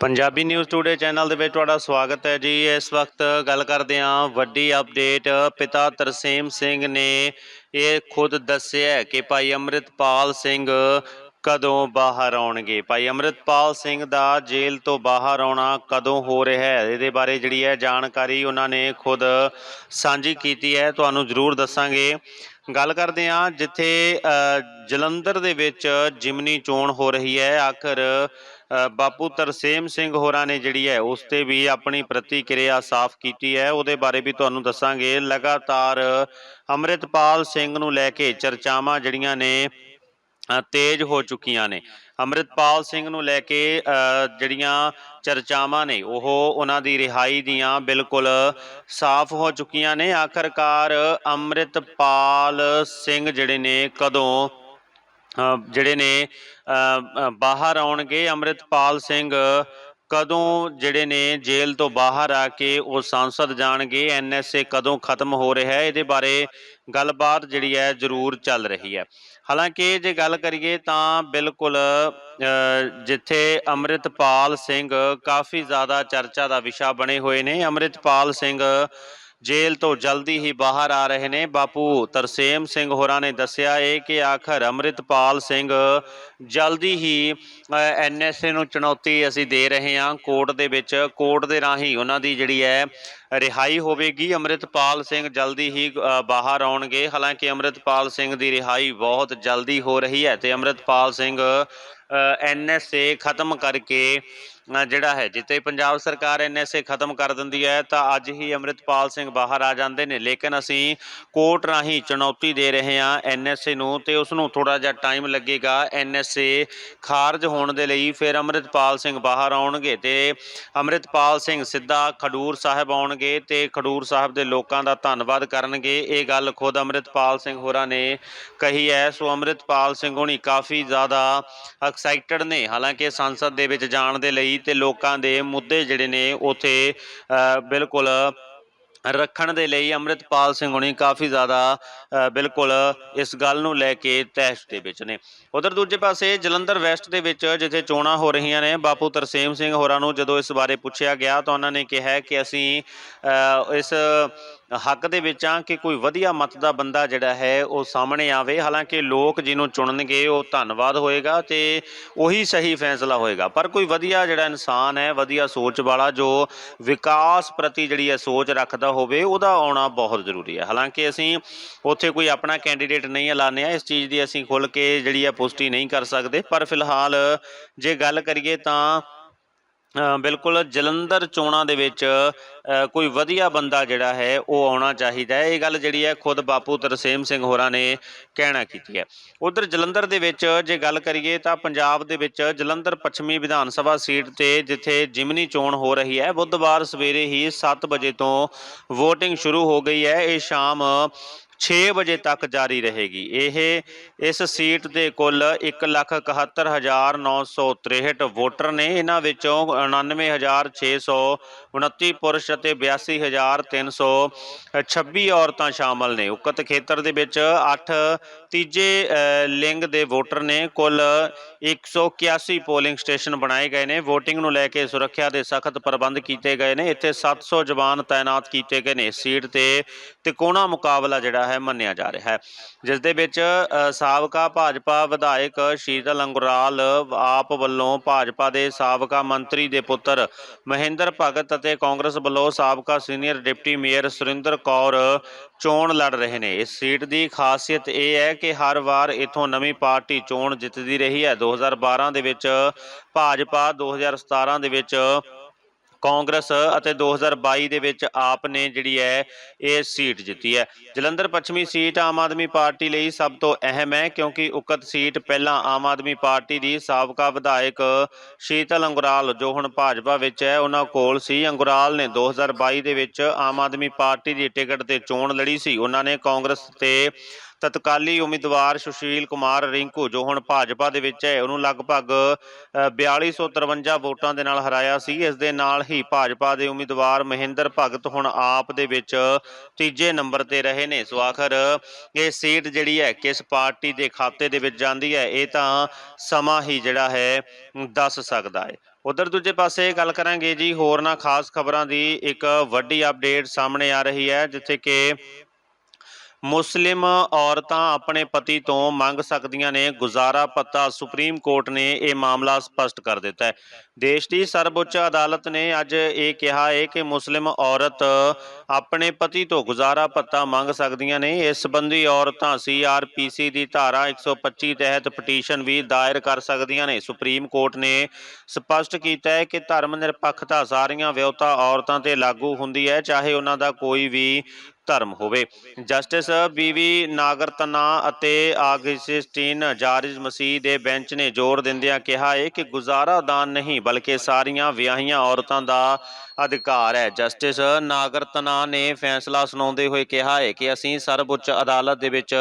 Punjabi news today channel ਦੇ ਵਿੱਚ ਤੁਹਾਡਾ ਸਵਾਗਤ ਹੈ ਜੀ। ਇਸ ਵਕਤ ਗੱਲ ਕਰਦੇ ਹਾਂ, ਵੱਡੀ ਅਪਡੇਟ ਪਿਤਾ ਤਰਸੇਮ ਸਿੰਘ ਨੇ ਇਹ ਖੁਦ ਦੱਸਿਆ ਕਿ ਭਾਈ ਅੰਮ੍ਰਿਤਪਾਲ ਸਿੰਘ ਕਦੋਂ ਬਾਹਰ ਆਉਣਗੇ। ਭਾਈ ਅੰਮ੍ਰਿਤਪਾਲ ਸਿੰਘ ਦਾ ਜੇਲ੍ਹ ਤੋਂ ਬਾਹਰ ਆਉਣਾ ਕਦੋਂ ਹੋ ਰਿਹਾ ਹੈ, ਇਹਦੇ ਬਾਰੇ ਜਿਹੜੀ ਹੈ ਜਾਣਕਾਰੀ ਉਹਨਾਂ ਨੇ ਖੁਦ ਸਾਂਝੀ ਕੀਤੀ ਹੈ, ਤੁਹਾਨੂੰ ਜ਼ਰੂਰ ਦੱਸਾਂਗੇ। ਗੱਲ ਕਰਦੇ ਹਾਂ, ਜਿੱਥੇ ਜਲੰਧਰ ਦੇ ਵਿੱਚ ਜਿਮਨੀ ਚੋਣ ਹੋ ਰਹੀ ਹੈ। ਆਖਰ ਬਾਪੂ ਤਰਸੇਮ ਸਿੰਘ ਹੋਰਾਂ ਨੇ ਜਿਹੜੀ ਹੈ ਉਸ ਤੇ ਵੀ ਆਪਣੀ ਪ੍ਰਤੀਕਿਰਿਆ ਸਾਫ਼ ਕੀਤੀ ਹੈ। ਉਹਦੇ ਬਾਰੇ ਵੀ ਤੁਹਾਨੂੰ ਦੱਸਾਂਗੇ। ਲਗਾਤਾਰ ਅੰਮ੍ਰਿਤਪਾਲ ਸਿੰਘ ਨੂੰ ਲੈ ਕੇ ਚਰਚਾਵਾਂ ਜਿਹੜੀਆਂ ਨੇ ਤੇਜ਼ ਹੋ ਚੁੱਕੀਆਂ ਨੇ। ਅੰਮ੍ਰਿਤਪਾਲ ਸਿੰਘ ਨੂੰ ਲੈ ਕੇ ਅ, ਜਿਹੜੀਆਂ ਚਰਚਾਵਾਂ ਨੇ ਉਹ ਉਹਨਾਂ ਦੀ ਰਿਹਾਈ ਦੀਆਂ ਬਿਲਕੁਲ ਸਾਫ਼ ਹੋ ਚੁੱਕੀਆਂ ਨੇ। ਆਖਰਕਾਰ ਅੰਮ੍ਰਿਤਪਾਲ ਸਿੰਘ ਜਿਹੜੇ ਨੇ ਕਦੋਂ ਜਿਹੜੇ ਨੇ ਬਾਹਰ ਆਉਣਗੇ। ਅੰਮ੍ਰਿਤਪਾਲ ਸਿੰਘ ਕਦੋਂ ਜਿਹੜੇ ਨੇ ਜੇਲ੍ਹ ਤੋਂ ਬਾਹਰ ਆ ਕੇ ਉਹ ਸੰਸਦ ਜਾਣਗੇ? ਐਨਐਸਏ ਕਦੋਂ ਖਤਮ ਹੋ ਰਿਹਾ ਹੈ? ਇਹਦੇ ਬਾਰੇ ਗੱਲਬਾਤ ਜਿਹੜੀ ਹੈ, ਜ਼ਰੂਰ ਚੱਲ ਰਹੀ ਹੈ। ਹਾਲਾਂਕਿ ਜੇ ਗੱਲ ਕਰੀਏ ਤਾਂ ਬਿਲਕੁਲ ਜਿੱਥੇ ਅੰਮ੍ਰਿਤਪਾਲ ਸਿੰਘ ਕਾਫੀ ਜ਼ਿਆਦਾ ਚਰਚਾ ਦਾ ਵਿਸ਼ਾ ਬਣੇ ਹੋਏ ਨੇ, ਅੰਮ੍ਰਿਤਪਾਲ ਸਿੰਘ ਜੇਲ੍ਹ ਤੋਂ ਜਲਦੀ ਹੀ ਬਾਹਰ ਆ ਰਹੇ ਨੇ। ਬਾਪੂ ਤਰਸੇਮ ਸਿੰਘ ਹੋਰਾਂ ਨੇ ਦੱਸਿਆ ਹੈ ਕਿ ਆਖਰ ਅੰਮ੍ਰਿਤਪਾਲ ਸਿੰਘ ਜਲਦੀ ਹੀ ਐਨਐਸਏ ਨੂੰ ਚੁਣੌਤੀ ਅਸੀਂ ਦੇ ਰਹੇ ਹਾਂ। ਕੋਰਟ ਦੇ ਵਿੱਚ, ਕੋਰਟ ਦੇ ਰਾਹੀਂ ਉਹਨਾਂ ਦੀ ਜਿਹੜੀ ਹੈ, ਰਿਹਾਈ ਹੋਵੇਗੀ। ਅੰਮ੍ਰਿਤਪਾਲ ਸਿੰਘ ਜਲਦੀ ਹੀ ਬਾਹਰ ਆਉਣਗੇ। ਹਾਲਾਂਕਿ ਅੰਮ੍ਰਿਤਪਾਲ ਸਿੰਘ ਦੀ ਰਿਹਾਈ ਬਹੁਤ ਜਲਦੀ ਹੋ ਰਹੀ ਹੈ ਤੇ ਅੰਮ੍ਰਿਤਪਾਲ ਸਿੰਘ ਐਨਐਸਏ ਖਤਮ ਕਰਕੇ ਜਿਹੜਾ ਹੈ ਜਿੱਤੇ ਪੰਜਾਬ ਸਰਕਾਰ ਐਨਐਸਏ ਖਤਮ ਕਰ ਦਿੰਦੀ ਹੈ, ਤਾਂ ਅੱਜ ਹੀ ਅੰਮ੍ਰਿਤਪਾਲ ਸਿੰਘ ਬਾਹਰ ਆ ਜਾਂਦੇ ਨੇ। ਲੇਕਿਨ ਅਸੀਂ ਕੋਰਟ ਰਾਹੀਂ ਚੁਣੌਤੀ ਦੇ ਰਹੇ ਹਾਂ ਐਨਐਸਏ ਨੂੰ ਤੇ ਉਸ ਨੂੰ ਥੋੜਾ ਜਿਹਾ ਟਾਈਮ ਲੱਗੇਗਾ। ਐਨਐਸਏ ਖਾਰਜ ਹੋਣ ਦੇ ਲਈ ਫਿਰ ਅੰਮ੍ਰਿਤਪਾਲ ਸਿੰਘ ਬਾਹਰ ਆਉਣਗੇ ਤੇ ਅੰਮ੍ਰਿਤਪਾਲ ਸਿੰਘ ਸਿੱਧਾ ਖਡੂਰ ਸਾਹਿਬ ਆਉਣਗੇ ਤੇ ਖਡੂਰ ਸਾਹਿਬ ਦੇ ਲੋਕਾਂ ਦਾ ਧੰਨਵਾਦ ਕਰਨਗੇ। ਇਹ ਗੱਲ ਖੁਦ ਅੰਮ੍ਰਿਤਪਾਲ ਸਿੰਘ ਹੋਰਾਂ ਨੇ ਕਹੀ ਹੈ। ਸੋ ਅੰਮ੍ਰਿਤਪਾਲ ਸਿੰਘ ਹੋਣੀ ਕਾਫੀ ਜ਼ਿਆਦਾ ਐਕਸਾਈਟਡ ਨੇ। ਹਾਲਾਂਕਿ ਸੰਸਦ ਦੇ ਵਿੱਚ ਜਾਣ ਦੇ ਲਈ ਤੇ ਲੋਕਾਂ ਦੇ ਮੁੱਦੇ ਜਿਹੜੇ ਨੇ ਉਥੇ ਬਿਲਕੁਲ ਰੱਖਣ ਦੇ ਲਈ ਅੰਮ੍ਰਿਤਪਾਲ ਸਿੰਘ ਹੁਣੀ ਕਾਫੀ ਜ਼ਿਆਦਾ ਅ, ਬਿਲਕੁਲ ਇਸ ਗੱਲ ਨੂੰ ਲੈ ਕੇ ਤਹਿਸ਼ ਦੇ ਵਿੱਚ ਨੇ। ਉਧਰ ਦੂਜੇ ਪਾਸੇ ਜਲੰਧਰ ਵੈਸਟ ਦੇ ਵਿੱਚ ਜਿੱਥੇ ਚੋਣਾਂ ਹੋ ਰਹੀਆਂ ਨੇ ਬਾਪੂ ਤਰਸੇਮ ਸਿੰਘ ਹੋਰਾਂ ਨੂੰ ਜਦੋਂ ਇਸ ਬਾਰੇ ਪੁੱਛਿਆ ਗਿਆ ਤਾਂ ਉਹਨਾਂ ਨੇ ਕਿਹਾ ਕਿ ਅਸੀਂ ਅ, ਇਸ ਹੱਕ ਦੇ ਵਿੱਚ ਆ ਕਿ ਕੋਈ ਵਧੀਆ ਮਤ ਦਾ ਬੰਦਾ ਜਿਹੜਾ ਹੈ ਉਹ ਸਾਹਮਣੇ ਆਵੇ। ਹਾਲਾਂਕਿ ਲੋਕ ਜਿਹਨੂੰ ਚੁਣਨਗੇ ਉਹ ਧੰਨਵਾਦ ਹੋਏਗਾ ਤੇ ਉਹੀ ਸਹੀ ਫੈਸਲਾ ਹੋਏਗਾ। ਪਰ ਕੋਈ ਵਧੀਆ ਜਿਹੜਾ ਇਨਸਾਨ ਹੈ, ਵਧੀਆ ਸੋਚ ਵਾਲਾ ਜੋ ਵਿਕਾਸ ਪ੍ਰਤੀ ਜਿਹੜੀ ਹੈ ਸੋਚ ਰੱਖਦਾ ਹੋਵੇ, ਉਹਦਾ ਆਉਣਾ ਬਹੁਤ ਜ਼ਰੂਰੀ ਹੈ। ਹਾਲਾਂਕਿ ਅਸੀਂ ਉੱਥੇ ਕੋਈ ਆਪਣਾ ਕੈਂਡੀਡੇਟ ਨਹੀਂ ਐਲਾਨੇ ਐਲਾਨਿਆ, ਇਸ ਚੀਜ਼ ਦੀ ਅਸੀਂ ਖੁੱਲ ਕੇ ਜਿਹੜੀ ਹੈ ਪੁਸ਼ਟੀ ਨਹੀਂ ਕਰ ਸਕਦੇ। ਪਰ ਫਿਲਹਾਲ ਜੇ ਗੱਲ ਕਰੀਏ ਤਾਂ ਬਿਲਕੁਲ ਜਲੰਧਰ ਚੋਣਾਂ ਦੇ ਵਿੱਚ ਕੋਈ ਵਧੀਆ ਬੰਦਾ ਜਿਹੜਾ ਹੈ, ਉਹ ਆਉਣਾ ਚਾਹੀਦਾ ਹੈ। ਇਹ ਗੱਲ ਜਿਹੜੀ ਹੈ, ਖੁਦ ਬਾਪੂ ਤਰਸੇਮ ਸਿੰਘ ਹੋਰਾਂ ਨੇ ਕਹਿਣਾ ਕੀਤੀ ਹੈ। ਉਧਰ ਜਲੰਧਰ ਦੇ ਵਿੱਚ ਜੇ ਗੱਲ ਕਰੀਏ ਤਾਂ ਪੰਜਾਬ ਦੇ ਵਿੱਚ ਜਲੰਧਰ ਪੱਛਮੀ ਵਿਧਾਨ ਸਭਾ ਸੀਟ ਤੇ ਜਿੱਥੇ ਜਿਮਨੀ ਚੋਣ ਹੋ ਰਹੀ ਹੈ, ਬੁੱਧਵਾਰ ਸਵੇਰੇ ਹੀ 7 ਵਜੇ ਤੋਂ VOTING ਸ਼ੁਰੂ ਹੋ ਗਈ ਹੈ। ਇਹ ਸ਼ਾਮ 6 ਵਜੇ ਤੱਕ ਜਾਰੀ ਰਹੇਗੀ। ਇਹ ਇਸ ਸੀਟ ਦੇ ਕੁੱਲ 171963 ਵੋਟਰ ਨੇ। ਇਹਨਾਂ ਵਿੱਚੋਂ 99629 ਪੁਰਸ਼ ਅਤੇ 82326 ਔਰਤਾਂ ਸ਼ਾਮਲ ਨੇ। ਉਕਤ ਖੇਤਰ ਦੇ ਵਿੱਚ 8 ਤੀਜੇ ਲਿੰਗ ਦੇ ਵੋਟਰ ਨੇ ਕੁੱਲ 181 ਪੋਲਿੰਗ ਸਟੇਸ਼ਨ ਬਣਾਏ ਗਏ ਨੇ। VOTING ਨੂੰ ਲੈ ਕੇ ਸੁਰੱਖਿਆ ਦੇ ਸਖਤ ਪ੍ਰਬੰਧ ਕੀਤੇ ਗਏ ਨੇ। ਇੱਥੇ 700 ਜਵਾਨ ਤਾਇਨਾਤ ਕੀਤੇ ਗਏ ਨੇ। ਸੀਟ ਤੇ ਤਿਕੋਣਾ ਮੁਕਾਬਲਾ ਜਿਹੜਾ ਹੈ ਮੰਨਿਆ ਜਾ ਰਿਹਾ ਹੈ। ਜਿਸ ਦੇ ਵਿੱਚ ਸਾਬਕਾ ਭਾਜਪਾ ਵਿਧਾਇਕ ਸ਼ੀਤਲ ਅੰਗੁਰਾਲ ਆਪ ਵੱਲੋਂ ਭਾਜਪਾ ਦੇ ਸਾਬਕਾ ਮੰਤਰੀ ਦੇ ਪੁੱਤਰ ਮਹਿੰਦਰ ਭਗਤ ਅਤੇ ਕਾਂਗਰਸ ਵੱਲੋਂ ਸਾਬਕਾ senior deputy mayor Surinder Kaur ਚੋਣ ਲੜ ਰਹੇ ਨੇ। ਇਸ ਸੀਟ ਦੀ ਖਾਸੀਅਤ ਇਹ ਹੈ ਕਿ ਹਰ ਵਾਰ ਇਥੋਂ ਨਵੀਂ ਪਾਰਟੀ ਚੋਣ ਜਿੱਤਦੀ ਰਹੀ ਹੈ। 2012 ਦੇ ਵਿੱਚ ਭਾਜਪਾ 2017 ਦੇ ਵਿੱਚ ਕਾਂਗਰਸ ਅਤੇ 2022 ਦੇ ਵਿੱਚ ਆਪ ਨੇ ਜਿਹੜੀ ਹੈ, ਇਹ ਸੀਟ ਜਿੱਤੀ ਹੈ। ਜਲੰਧਰ ਪੱਛਮੀ ਸੀਟ ਆਮ ਆਦਮੀ ਪਾਰਟੀ ਲਈ ਸਭ ਤੋਂ ਅਹਿਮ ਹੈ ਕਿਉਂਕਿ ਉਕਤ ਸੀਟ ਪਹਿਲਾਂ ਆਮ ਆਦਮੀ ਪਾਰਟੀ ਦੀ ਸਾਬਕਾ ਵਿਧਾਇਕ ਸ਼ੀਤਲ ਅੰਗੁਰਾਲ, ਜੋ ਹੁਣ ਭਾਜਪਾ ਵਿੱਚ ਹੈ, ਉਹਨਾਂ ਕੋਲ ਸੀ। ਅੰਗੁਰਾਲ ਨੇ 2022 ਦੇ ਵਿੱਚ ਆਮ ਆਦਮੀ ਪਾਰਟੀ ਦੀ ਟਿਕਟ ਤੇ ਚੋਣ ਲੜੀ ਸੀ। ਉਹਨਾਂ ਨੇ ਕਾਂਗਰਸ ਤੇ ਤਤਕਾਲੀ ਉਮੀਦਵਾਰ ਸੁਸ਼ੀਲ ਕੁਮਾਰ ਰਿੰਕੂ ਜੋ ਹੁਣ ਭਾਜਪਾ ਦੇ ਵਿੱਚ ਹੈ ਉਹਨੂੰ ਲਗਭਗ ਅ, 4253 ਵੋਟਾਂ ਦੇ ਨਾਲ ਹਰਾਇਆ ਸੀ। ਇਸ ਦੇ ਨਾਲ ਹੀ ਭਾਜਪਾ ਦੇ ਉਮੀਦਵਾਰ ਮਹਿੰਦਰ ਭਗਤ ਹੁਣ ਆਪ ਦੇ ਵਿੱਚ ਤੀਜੇ ਨੰਬਰ ਤੇ ਰਹੇ ਨੇ। ਸੋ ਆਖਰ ਇਹ ਸੀਟ ਜਿਹੜੀ ਹੈ ਕਿਸ ਪਾਰਟੀ ਦੇ ਖਾਤੇ ਦੇ ਵਿੱਚ ਜਾਂਦੀ ਹੈ ਇਹ ਤਾਂ ਸਮਾਂ ਹੀ ਜਿਹੜਾ ਹੈ ਦੱਸ ਸਕਦਾ ਹੈ। ਉਧਰ ਦੂਜੇ ਪਾਸੇ ਗੱਲ ਕਰਾਂਗੇ ਜੀ ਹੋਰਨਾਂ ਖਾਸ ਖਬਰਾਂ ਦੀ ਇੱਕ ਵੱਡੀ ਅਪਡੇਟ ਸਾਹਮਣੇ ਆ ਰਹੀ ਹੈ ਜਿੱਥੇ ਕਿ ਮੁਸਲਿਮ ਔਰਤਾਂ ਆਪਣੇ ਪਤੀ ਤੋਂ ਮੰਗ ਸਕਦੀਆਂ ਨੇ। ਗੁਜ਼ਾਰਾ ਪੱਤਾ ਸੁਪਰੀਮ ਕੋਰਟ ਨੇ ਇਹ ਮਾਮਲਾ ਸਪਸ਼ਟ ਕਰ ਦਿੱਤਾ ਹੈ। ਦੇਸ਼ ਦੀ ਸਰਵਉੱਚ ਅਦਾਲਤ ਨੇ ਅੱਜ ਇਹ ਕਿਹਾ ਹੈ ਕਿ ਮੁਸਲਿਮ ਔਰਤ ਆਪਣੇ ਪਤੀ ਤੋਂ ਗੁਜ਼ਾਰਾ ਪੱਤਾ ਮੰਗ ਸਕਦੀਆਂ ਨੇ। ਇਸ ਸੰਬੰਧੀ ਔਰਤਾਂ ਸੀਆਰਪੀਸੀ ਦੀ ਧਾਰਾ 125 ਤਹਿਤ ਪਟੀਸ਼ਨ ਵੀ ਦਾਇਰ ਕਰ ਸਕਦੀਆਂ ਨੇ। ਸੁਪਰੀਮ ਕੋਰਟ ਨੇ ਸਪਸ਼ਟ ਕੀਤਾ ਹੈ ਕਿ ਧਰਮ ਨਿਰਪੱਖਤਾ ਸਾਰੀਆਂ ਵਿਆਹੁਤਾ ਔਰਤਾਂ ਤੇ ਲਾਗੂ ਹੁੰਦੀ ਹੈ। ਚਾਹੇ ਉਹਨਾਂ ਦਾ ਕੋਈ ਵੀ ਧਰਮ ਹੋਵੇ। ਜਸਟਿਸ ਬੀਵੀ ਨਾਗਰਤਨਾ ਅਤੇ ਆਗਸਟਿਨ ਜਾਰਜ ਮਸੀਹ ਦੇ ਬੈਂਚ ਨੇ ਜ਼ੋਰ ਦਿੰਦਿਆਂ ਕਿਹਾ ਹੈ ਕਿ ਗੁਜ਼ਾਰਾ ਦਾਨ ਨਹੀਂ, ਬਲਕਿ ਸਾਰੀਆਂ ਵਿਆਹੀਆਂ ਔਰਤਾਂ ਦਾ ਅਧਿਕਾਰ ਹੈ। ਜਸਟਿਸ ਨਾਗਰਤਨਾ ਨੇ ਫੈਸਲਾ ਸੁਣਾਉਂਦੇ ਹੋਏ ਕਿਹਾ ਹੈ ਕਿ ਅਸੀਂ ਸਰਵਉੱਚ ਅਦਾਲਤ ਦੇ ਵਿੱਚ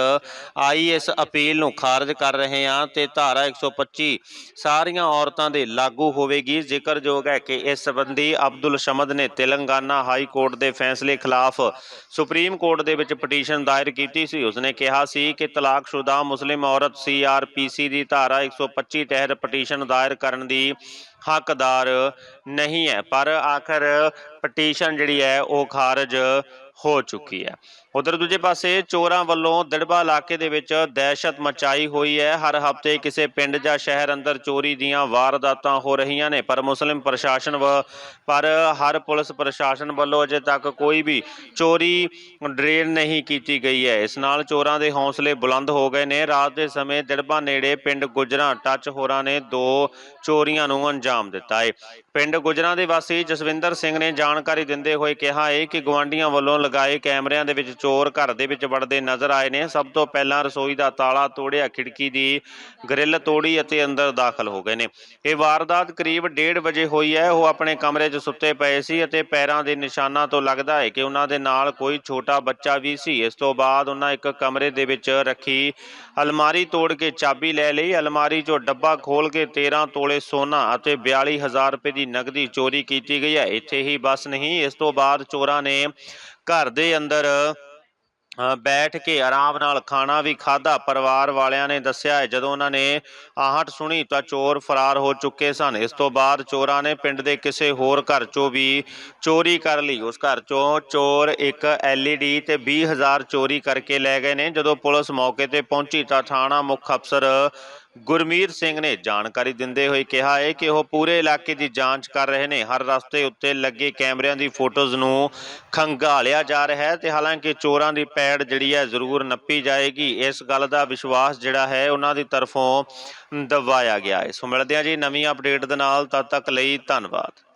ਆਈ ਇਸ ਅਪੀਲ ਨੂੰ ਖਾਰਜ ਕਰ ਰਹੇ ਹਾਂ ਤੇ ਧਾਰਾ 125 ਸਾਰੀਆਂ ਔਰਤਾਂ ਦੇ ਲਾਗੂ ਹੋਵੇਗੀ। ਜ਼ਿਕਰਯੋਗ ਹੈ ਕਿ ਇਸ ਸੰਬੰਧੀ ਅਬਦੁਲ ਸ਼ਮਦ ਨੇ ਤੇਲੰਗਾਨਾ ਹਾਈ ਕੋਰਟ ਦੇ ਫੈਸਲੇ ਖਿਲਾਫ ਸੁਪਰੀਮ ਸੁਪਰੀਮ ਕੋਰਟ ਦੇ ਵਿੱਚ ਪਟੀਸ਼ਨ ਦਾਇਰ ਕੀਤੀ ਸੀ। ਉਸਨੇ ਕਿਹਾ ਸੀ ਕਿ ਤਲਾਕਸ਼ੁਦਾ ਮੁਸਲਿਮ ਔਰਤ ਸੀਆਰਪੀਸੀ ਦੀ ਧਾਰਾ 125 ਤਹਿਤ ਪਟੀਸ਼ਨ ਦਾਇਰ ਕਰਨ ਦੀ ਹੱਕਦਾਰ ਨਹੀਂ ਹੈ। ਪਰ ਆਖਰ ਪਟੀਸ਼ਨ ਜਿਹੜੀ ਹੈ, ਉਹ ਖਾਰਜ ਹੋ ਚੁੱਕੀ ਹੈ। ਉਧਰ ਦੂਜੇ ਪਾਸੇ ਚੋਰਾਂ ਵੱਲੋਂ ਦੜਬਾ ਇਲਾਕੇ ਦੇ ਵਿੱਚ ਦਹਿਸ਼ਤ ਮਚਾਈ ਹੋਈ ਹੈ। ਹਰ ਹਫ਼ਤੇ ਕਿਸੇ ਪਿੰਡ ਜਾਂ ਸ਼ਹਿਰ ਅੰਦਰ ਚੋਰੀ ਦੀਆਂ ਵਾਰਦਾਤਾਂ ਹੋ ਰਹੀਆਂ ਨੇ, ਪਰ ਮੁਸਲਿਮ ਪ੍ਰਸ਼ਾਸਨ ਵ, ਪਰ ਹਰ ਪੁਲਿਸ ਪ੍ਰਸ਼ਾਸਨ ਵੱਲੋਂ ਅਜੇ ਤੱਕ ਕੋਈ ਵੀ ਚੋਰੀ ਡਰੇਨ ਨਹੀਂ ਕੀਤੀ ਗਈ ਹੈ। ਇਸ ਨਾਲ ਚੋਰਾਂ ਦੇ ਹੌਸਲੇ ਬੁਲੰਦ ਹੋ ਗਏ ਨੇ। ਰਾਤ ਦੇ ਸਮੇਂ ਦੜਬਾ ਨੇੜੇ ਪਿੰਡ ਗੁਜਰਾਂ ਟੱਚ ਹੋਰਾਂ ਨੇ ਦੋ ਚੋਰੀਆਂ ਨੂੰ ਅੰਜਾਮ ਦਿੱਤਾ ਹੈ। ਪਿੰਡ ਗੁਜਰਾਂ ਦੇ ਵਾਸੀ ਜਸਵਿੰਦਰ ਸਿੰਘ ਨੇ ਜਾਣਕਾਰੀ ਦਿੰਦੇ ਹੋਏ ਕਿਹਾ ਹੈ ਕਿ ਗਵਾਂਡੀਆਂ ਵੱਲੋਂ ਲਗਾਏ ਕੈਮਰਿਆਂ ਦੇ ਵਿੱਚ ਚੋਰ ਘਰ ਦੇ ਵਿੱਚ ਵੜਦੇ ਨਜ਼ਰ ਆਏ ਨੇ। ਸਭ ਤੋਂ ਪਹਿਲਾਂ ਰਸੋਈ ਦਾ ਤਾਲਾ ਤੋੜਿਆ, ਖਿੜਕੀ ਦੀ ਗ੍ਰਿਲ ਤੋੜੀ ਅਤੇ ਅੰਦਰ ਦਾਖਲ ਹੋ ਗਏ ਨੇ। ਇਹ ਵਾਰਦਾਤ ਕਰੀਬ 1:30 ਵਜੇ ਹੋਈ ਹੈ। ਉਹ ਆਪਣੇ ਕਮਰੇ 'ਚ ਸੁੱਤੇ ਪਏ ਸੀ ਅਤੇ ਪੈਰਾਂ ਦੇ ਨਿਸ਼ਾਨਾਂ ਤੋਂ ਲੱਗਦਾ ਹੈ ਕਿ ਉਹਨਾਂ ਦੇ ਨਾਲ ਕੋਈ ਛੋਟਾ ਬੱਚਾ ਵੀ ਸੀ। ਇਸ ਤੋਂ ਬਾਅਦ ਉਹਨਾਂ ਇੱਕ ਕਮਰੇ ਦੇ ਵਿੱਚ ਰੱਖੀ ਅਲਮਾਰੀ ਤੋੜ ਕੇ ਚਾਬੀ ਲੈ ਲਈ। ਅਲਮਾਰੀ 'ਚੋਂ ਡੱਬਾ ਖੋਲ ਕੇ 13 ਤੋਲੇ ਸੋਨਾ ਅਤੇ 42000 ਰੁਪਏ ਦੀ ਨਕਦੀ ਚੋਰੀ ਕੀਤੀ ਗਈ ਹੈ। ਇੱਥੇ ਹੀ ਬਸ ਨਹੀਂ, ਇਸ ਤੋਂ ਬਾਅਦ ਚੋਰਾਂ ਨੇ ਘਰ ਦੇ ਅੰਦਰ ਬੈਠ ਕੇ ਆਰਾਮ ਨਾਲ ਖਾਣਾ ਵੀ ਖਾਦਾ ਪਰਿਵਾਰ ਵਾਲਿਆਂ ਨੇ ਦੱਸਿਆ ਜਦੋਂ ਉਹਨਾਂ ਨੇ ਆਹਟ ਸੁਣੀ ਤਾਂ ਚੋਰ ਫਰਾਰ ਹੋ ਚੁੱਕੇ ਸਨ। ਇਸ ਤੋਂ ਬਾਅਦ ਚੋਰਾਂ ਨੇ ਪਿੰਡ ਦੇ ਕਿਸੇ ਹੋਰ ਘਰ ਚੋਂ ਵੀ ਚੋਰੀ ਕਰ ਲਈ। ਉਸ ਘਰ ਚੋਂ ਚੋਰ ਇੱਕ LED ਤੇ 20000 ਚੋਰੀ ਕਰਕੇ ਲੈ ਗਏ ਨੇ। ਜਦੋਂ ਪੁਲਿਸ ਮੌਕੇ ਤੇ ਪਹੁੰਚੀ ਤਾਂ ਥਾਣਾ ਮੁੱਖ ਅਫਸਰ ਗੁਰਮੀਤ ਸਿੰਘ ਨੇ ਜਾਣਕਾਰੀ ਦਿੰਦੇ ਹੋਏ ਕਿਹਾ ਹੈ ਕਿ ਉਹ ਪੂਰੇ ਇਲਾਕੇ ਦੀ ਜਾਂਚ ਕਰ ਰਹੇ ਨੇ। ਹਰ ਰਸਤੇ ਉੱਤੇ ਲੱਗੇ ਕੈਮਰਿਆਂ ਦੀ ਫੋਟੋਜ਼ ਨੂੰ ਖੰਗਾਲਿਆ ਜਾ ਰਿਹਾ ਹੈ ਤੇ ਹਾਲਾਂਕਿ ਚੋਰਾਂ ਦੀ ਪੈੜ ਜਿਹੜੀ ਹੈ ਜ਼ਰੂਰ ਨੱਪੀ ਜਾਏਗੀ। ਇਸ ਗੱਲ ਦਾ ਵਿਸ਼ਵਾਸ ਜਿਹੜਾ ਹੈ ਉਹਨਾਂ ਦੀ ਤਰਫੋਂ ਦਵਾਇਆ ਗਿਆ ਹੈ। ਸੋ ਮਿਲਦੇ ਹਾਂ ਜੀ ਨਵੀਂ ਅਪਡੇਟ ਦੇ ਨਾਲ। ਤਦ ਤੱਕ ਲਈ ਧੰਨਵਾਦ।